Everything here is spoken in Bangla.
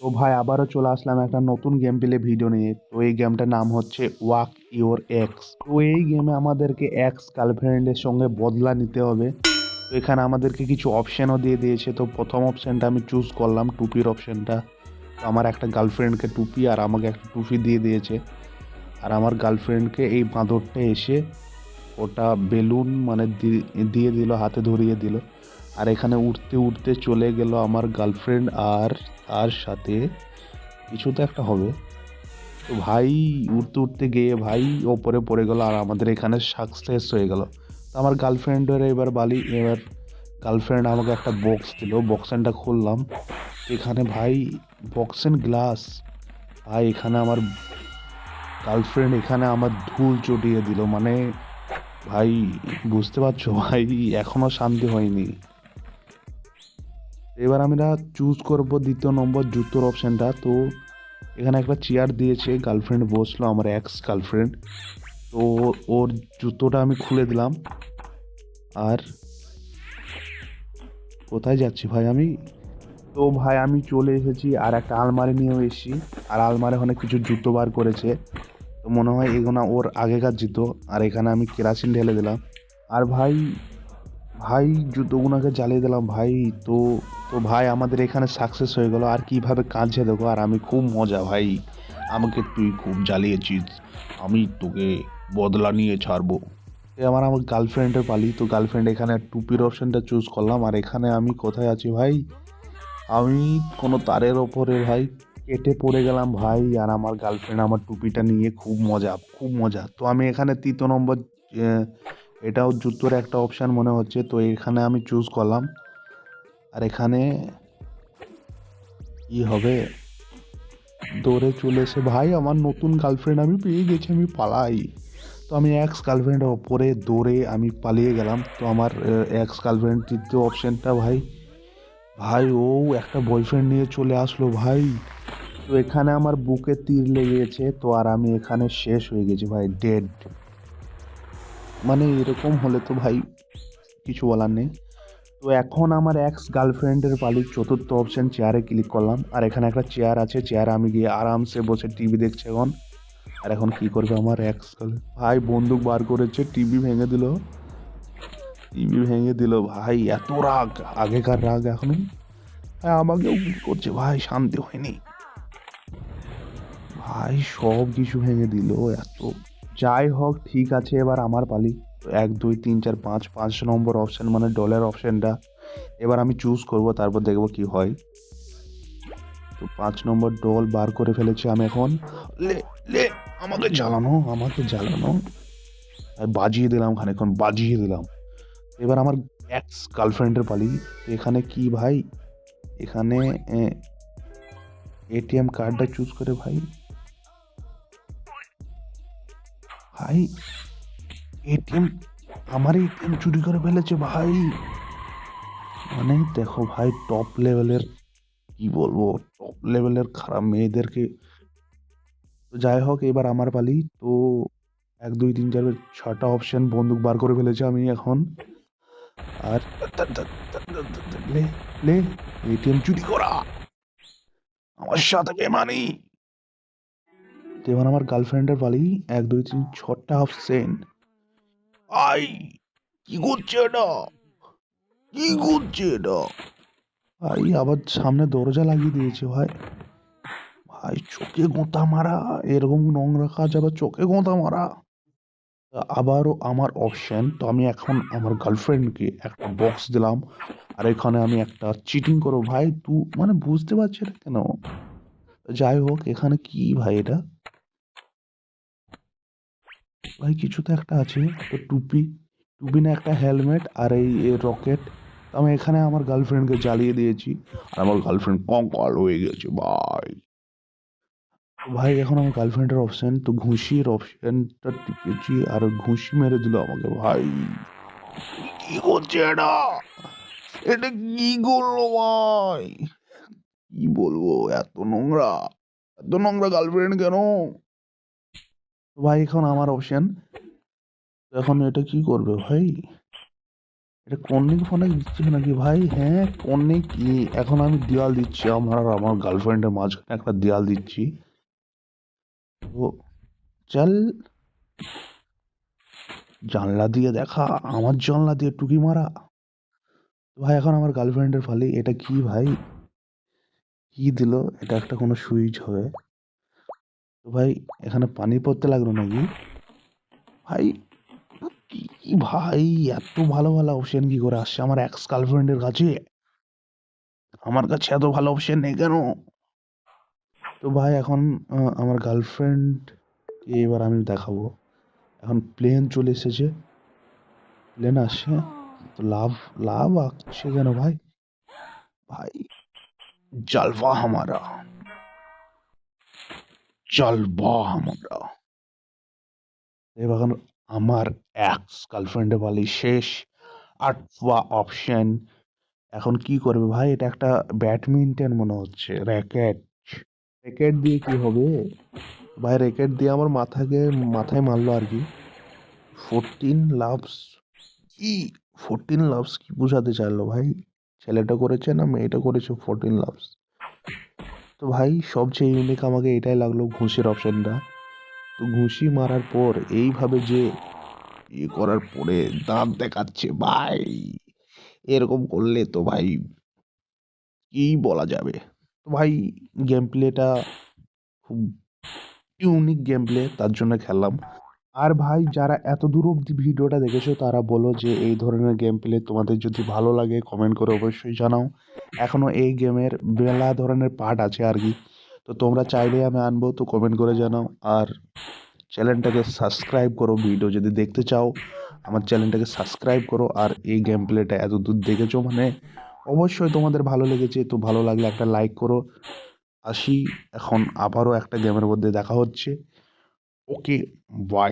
তো ভাই, আবারও চলে আসলাম একটা নতুন গেম প্লে ভিডিও নিয়ে। তো এই গেমটার নাম হচ্ছে ওয়াক ইওর এক্স তো এই গেমে আমাদেরকে এক্স গার্লফ্রেন্ডের সঙ্গে বদলা নিতে হবে। তো এখানে আমাদেরকে কিছু অপশানও দিয়ে দিয়েছে। তো প্রথম অপশানটা আমি চুজ করলাম, টুপির অপশানটা তো আমার একটা গার্লফ্রেন্ডকে টুপি আর আমাকে একটা টুপি দিয়ে দিয়েছে। আর আমার গার্লফ্রেন্ডকে এই বাঁদরটা এসে ওটা বেলুন মানে দিয়ে দিল, হাতে ধরিয়ে দিল। আর এখানে উঠতে উঠতে চলে গেল আমার গার্লফ্রেন্ড আর তার সাথে। কিছু তো একটা হবে। তো ভাই উঠতে উঠতে গিয়ে ভাই ওপরে পড়ে গেল আর আমাদের এখানে সাকসেস হয়ে গেল। তো আমার গার্লফ্রেন্ডের এবার বালি, এবার গার্লফ্রেন্ড আমাকে একটা বক্স দিল। বক্সেনটা খুললাম। এখানে ভাই বক্সেন গ্লাস ভাই এখানে আমার গার্লফ্রেন্ড এখানে আমার ধুল চটিয়ে দিল। মানে ভাই, বুঝতে পারছ? ভাই এখনও শান্তি হয়নি। এবার আমরা চুজ করব দ্বিতীয় নম্বর জুতোর অপশনটা তো এখানে একটা চেয়ার দিয়েছে গার্লফ্রেন্ড বসল, আমার এক্স গার্লফ্রেন্ড তো ওর জুতোটা আমি খুলে দিলাম। আর কোথায় যাচ্ছি ভাই আমি? তো ভাই আমি চলে এসেছি, আর একটা আলমারি নিয়েও এসেছি। আর আলমারি অনেক কিছু জুতো বার করেছে। তো মনে হয় এগুলো ওর আগেকার জুতো। আর এখানে আমি কেরাসিন ঢেলে দিলাম। আর ভাই ভাই জুতোগুলোকে জ্বালিয়ে দিলাম ভাই। তো তো ভাই, আমাদের এখানে সাকসেস হয়ে গেল। আর কীভাবে কাঁদছে দেখো, আর আমি খুব মজা ভাই। আমাকে তুই খুব জ্বালিয়েছিস। আমি তোকে বদলা নিয়ে ছাড়বো। আমার আমার গার্লফ্রেন্ডের পালি। তো গার্লফ্রেন্ড এখানে টুপির অপশনটা চুজ করলাম। আর এখানে আমি কোথায় আছি ভাই? আমি কোনো তারের ওপরে ভাই। কেটে পড়ে গেলাম ভাই। আর আমার গার্লফ্রেন্ড আমার টুপিটা নিয়ে খুব মজা খুব মজা। তো আমি এখানে তৃতীয় নম্বর এটাও জুতোর একটা অপশান মনে হচ্ছে। তো এখানে আমি চুজ করলাম। আর এখানে কি হবে? দৌড়ে চলে এসে, ভাই, আমার নতুন গার্লফ্রেন্ড আমি পেয়ে গেছি, আমি পালাই। তো আমি এক্স গার্লফ্রেন্ডের ওপরে দৌড়ে আমি পালিয়ে গেলাম। তো আমার এক্স গার্লফ্রেন্ড তৃতীয় অপশানটা ভাই ভাই, ও একটা বয়ফ্রেন্ড নিয়ে চলে আসলো, ভাই। তো এখানে আমার বুকে তীর লেগেছে। তো আর আমি এখানে শেষ হয়ে গেছি, ভাই ডেড মানে এরকম হলে তো ভাই কিছু বলার নেই। তো এখন আমার এক্স গার্লফ্রেন্ডের পালি চতুর্থ অপশন চেয়ারে ক্লিক করলাম। আর এখানে একটা চেয়ার আছে চেয়ারে আমি গিয়ে আরামসে বসে টিভি দেখছি এখন। আর এখন কি করবে আমার এক্স ভাই, বন্দুক বার করেছে টিভি ভেঙে দিল। টিভি ভেঙে দিল, ভাই, এত রাগ, আগেকার রাগ এখন হ্যাঁ আমাকেও করছে? ভাই, শান্তি হয়নি। ভাই, সব কিছু ভেঙে দিল, এত যাই হোক, ঠিক আছে, এবার আমার পালি। এক, দুই, তিন, চার, পাঁচ পাঁচ নম্বর অপশন মানে ডলার অপশনটা এবার আমি চুজ করব, তারপর দেখব কি হয়। তো পাঁচ নম্বর ডল বার করে ফেলেছি আমি এখন। লে লে, আমাকে জ্বালানো আমাকে জ্বালানো। বাজিয়ে দিলাম খানিক্ষণ বাজিয়ে দিলাম। এবার আমার এক্স গার্লফ্রেন্ডের পালি। এখানে কি ভাই? এখানে এটিএম কার্ডটা চুজ করে ভাই। ভাই এটিএম আমার এটিএম চুরি করে ফেলেছে ভাই। মানে দেখো ভাই টপ লেভেলের কি বলব টপ লেভেলের খারাপ মেয়েদেরকে যাই হোক, এবার আমার পালি, তো এক, দুই, তিন, চার ছটা অপশন বন্দুক বার করে ফেলেছে আমি এখন। আর লে লে, এটিএম চুরি করা। আমার সাথে বেমানি তো এবার আমার গার্লফ্রেন্ডের পালি এক দুই তিন ছটা অপশন আই কি করছে এটা? কি করছে এটা? ভাই আবার সামনে দরজা লাগিয়ে দিয়েছে ভাই। ভাই চোখে গোঁতা মারা। এরকম নোংরা কাজ আবার চোখে গোঁতা মারা। আবারও আমার অপশন তো আমি এখন আমার গার্লফ্রেন্ডকে একটা বক্স দিলাম। আর এখানে আমি একটা চিটিং করো ভাই তু মানে বুঝতে পারছি না কেন? যাই হোক এখানে কি ভাই এটা? ভাই, কিছু তো একটা আছে। টুপি। টুপি না, একটা হেলমেট আর এই রকেট। আমি এখানে আমার গার্লফ্রেন্ডকে জ্বালিয়ে দিয়েছি। আর আমার গার্লফ্রেন্ড কঙ্কাল হয়ে গেছে, ভাই। ভাই, এখন আমার গার্লফ্রেন্ডের অপশন তো ঘুষির অপশনটা টিপেছি আর ঘুষি মেরে দিল আমাকে, ভাই। কি করছে এটা? এটা কি করল, ভাই? কি বলব, এত নোংরা। এত নোংরা গার্লফ্রেন্ড কেন? ভাই, এখন আমার অপশন এখন এটা কি করবে ভাই? এটা কর্নিক ফোনে দিচ্ছে নাকি ভাই? হ্যাঁ কর্নিক এখন আমি দেওয়াল দিচ্ছি আমার আমার গার্লফ্রেন্ডের মাঝখানে একটা দেওয়াল দিচ্ছি। তো চল। জানলা দিয়ে দেখা, আমার জানলা দিয়ে টুকি মারা। ভাই, এখন আমার গার্লফ্রেন্ডের ফালি, এটা কি ভাই? কি দিল? এটা একটা কোনো সুইচ হবে। তো ভাই, এখানে পানি পড়তে লাগল নাকি? ভাই কি ভাই, এত ভালো ভালো অপশন কি করে আসছে আমার এক্স গার্লফ্রেন্ডের কাছে? আমার কাছে এত ভালো অপশন নেই কেন? তো ভাই, এখন আমার গার্লফ্রেন্ড এবার আমি দেখাবো। এখন প্লেন চলে এসেছে। প্লেন আসছে। তো লাভ লাভ আসছে কেন ভাই? ভাই, জালফা হামারা। জলবা আমরা। এবার আমার এক্স গার্লফ্রেন্ডে বলি, শেষ আটवा অপশন এখন কি করবে ভাই? এটা একটা ব্যাডমিন্টন মনে হচ্ছে র্যাকেট র্যাকেট দিয়ে কি হবে? ভাই র্যাকেট দিয়ে আমার মাথাকে, মাথায় মারলো আর কি। ফোরটিন লাভস কি? ফোরটিন লাভস কি বোঝাতে চাইলো ভাই? ছেলেটা করেছে না মেয়েটা করেছে ফোরটিন লাভস তো ভাই সবচেয়ে ইউনিক আমাকে এটাই লাগল ঘুষির অপশানটা তো ঘুষি মারার পর এইভাবে যে ইয়ে করার পরে দাঁত দেখাচ্ছে, ভাই। এরকম করলে তো ভাই কি বলা যাবে? তো ভাই গেম প্লেটা খুব ইউনিক গেম প্লে তার জন্য খেললাম। আর ভাই, যারা এত দূর অবধি ভিডিওটা দেখেছ, তারা বলো যে এই ধরনের গেম প্লে তোমাদের যদি ভালো লাগে কমেন্ট করে অবশ্যই জানাও। এখনও এই গেমের মেলা ধরনের পার্ট আছে আর কি। তো তোমরা চাইলে আমি আনব, তো কমেন্ট করে জানাও। আর চ্যানেলটাকে সাবস্ক্রাইব করো ভিডিও যদি দেখতে চাও, আমার চ্যানেলটাকে সাবস্ক্রাইব করো। আর এই গেম প্লেটা এত দূর দেখেছ মানে অবশ্যই তোমাদের ভালো লেগেছে, তো ভালো লাগলে একটা লাইক করো। আসি, এখন আবারও একটা গেমের মধ্যে দেখা হচ্ছে। Okay bye